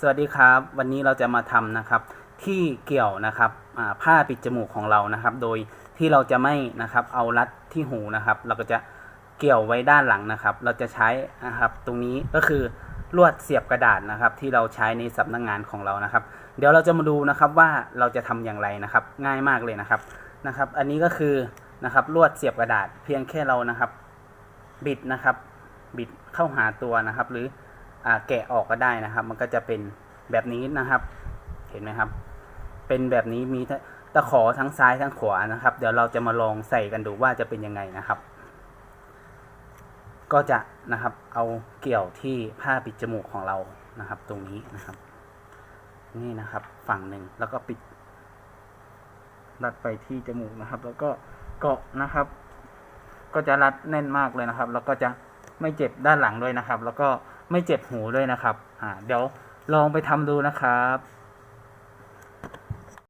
สวัสดีครับ วันนี้เราจะมาทำนะครับ ที่เกี่ยวนะครับผ้าปิดจมูกของเรานะครับ โดยที่เราจะไม่นะครับ เอารัดที่หูนะครับ เราก็จะเกี่ยวไว้ด้านหลังนะครับ เราจะใช้นะครับ ตรงนี้ก็คือลวดเสียบกระดาษนะครับ ที่เราใช้ในสำนักงานของเรานะครับ เดี๋ยวเราจะมาดูนะครับว่าเราจะทำอย่างไรนะครับ ง่ายมากเลยนะครับนะครับ อันนี้ก็คือนะครับลวดเสียบกระดาษเพียงแค่เรานะครับ บิดนะครับ บิดเข้าหาตัวนะครับ หรือ แกะออกก็ได้นะครับ มันก็จะเป็นแบบนี้นะครับ เห็นไหมครับ เป็นแบบนี้มีตะขอทั้งซ้ายทั้งขวานะครับ เดี๋ยวเราจะมาลองใส่กันดูว่าจะเป็นยังไงนะครับ ก็จะนะครับเอาเกี่ยวที่ผ้าปิดจมูกของเรานะครับ ตรงนี้นะครับ นี่นะครับ ฝั่งหนึ่งแล้วก็ปิดรัดไปที่จมูกนะครับ แล้วก็เกาะนะครับ ก็จะรัดแน่นมากเลยนะครับ แล้วก็จะไม่เจ็บด้านหลังด้วยนะครับ แล้วก็ ไม่เจ็บหูด้วยนะครับ อ่า เดี๋ยวลองไปทำดูนะครับ